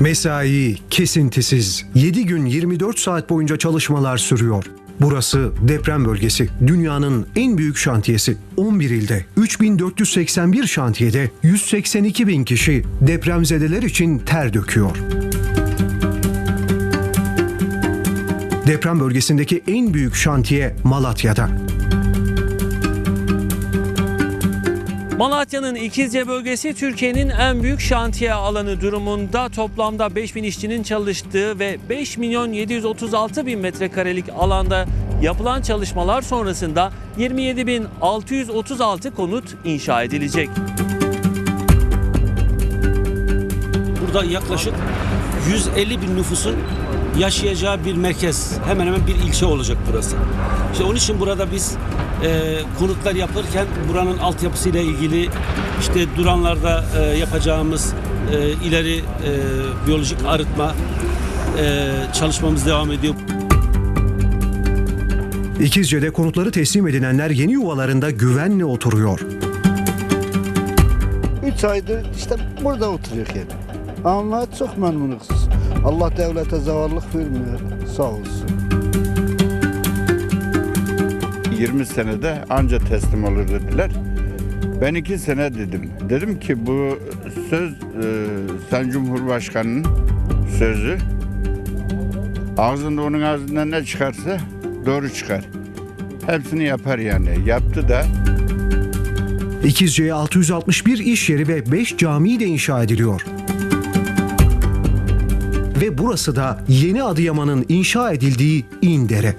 Mesai kesintisiz 7 gün 24 saat boyunca çalışmalar sürüyor. Burası deprem bölgesi. Dünyanın en büyük şantiyesi. 11 ilde 3481 şantiyede 182 bin kişi depremzedeler için ter döküyor. Deprem bölgesindeki en büyük şantiye Malatya'da. Malatya'nın İkizce bölgesi Türkiye'nin en büyük şantiye alanı durumunda toplamda 5000 işçinin çalıştığı ve 5 milyon 736 bin metrekarelik alanda yapılan çalışmalar sonrasında 27.636 konut inşa edilecek. Burada yaklaşık 150 bin nüfusun yaşayacağı bir merkez. Hemen hemen bir ilçe olacak burası. İşte onun için burada biz e, konutlar yapırken buranın altyapısıyla ilgili işte duranlarda e, yapacağımız e, ileri e, biyolojik arıtma e, çalışmamız devam ediyor. İkizce'de konutları teslim edilenler yeni yuvalarında güvenle oturuyor. 3 aydır işte burada oturuyor yani. Ama çok memnunuz. Allah devlete zavallık vermiyor. Sağ olsun. 20 senede anca teslim olur dediler. Ben iki sene dedim. Dedim ki bu söz e, Sayın Cumhurbaşkanı'nın sözü. Ağzında onun ağzından ne çıkarsa doğru çıkar. Hepsini yapar yani. Yaptı da. İkizce'ye 661 iş yeri ve 5 cami de inşa ediliyor. Ve burası da yeni Adıyaman'ın inşa edildiği İndere.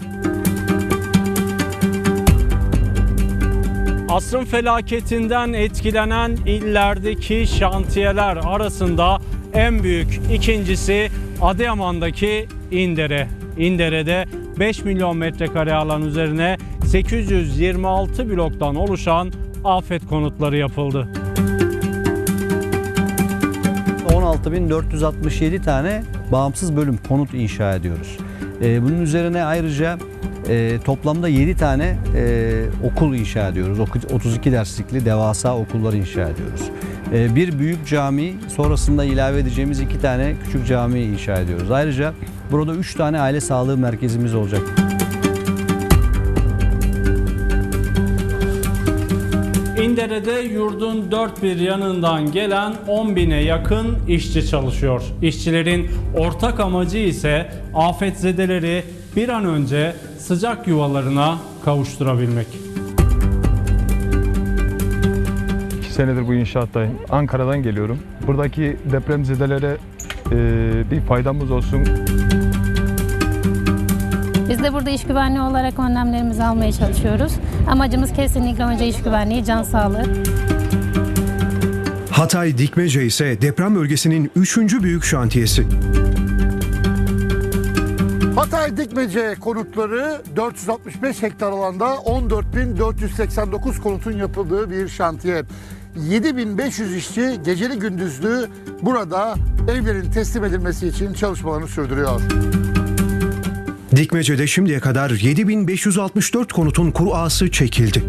Asrın felaketinden etkilenen illerdeki şantiyeler arasında en büyük ikincisi Adıyaman'daki İndere. İndere'de 5 milyon metrekare alan üzerine 826 bloktan oluşan afet konutları yapıldı. 16.467 tane bağımsız bölüm konut inşa ediyoruz. Ee, bunun üzerine ayrıca e, toplamda 7 tane e, okul inşa ediyoruz. Oku- 32 derslikli devasa okullar inşa ediyoruz. E, bir büyük cami sonrasında ilave edeceğimiz iki tane küçük cami inşa ediyoruz. Ayrıca burada 3 tane aile sağlığı merkezimiz olacak. İndere'de yurdun dört bir yanından gelen 10 bine yakın işçi çalışıyor. İşçilerin ortak amacı ise afetzedeleri bir an önce sıcak yuvalarına kavuşturabilmek. İki senedir bu inşaattayım. Ankara'dan geliyorum. Buradaki depremzedelere e, bir faydamız olsun. De burada iş güvenliği olarak önlemlerimizi almaya çalışıyoruz. Amacımız kesinlikle önce iş güvenliği, can sağlığı. Hatay Dikmece ise deprem bölgesinin 3. büyük şantiyesi. Hatay Dikmece konutları 465 hektar alanda 14.489 konutun yapıldığı bir şantiye. 7500 işçi geceli gündüzlü burada evlerin teslim edilmesi için çalışmalarını sürdürüyor. Dikmece'de şimdiye kadar 7564 konutun kurası çekildi.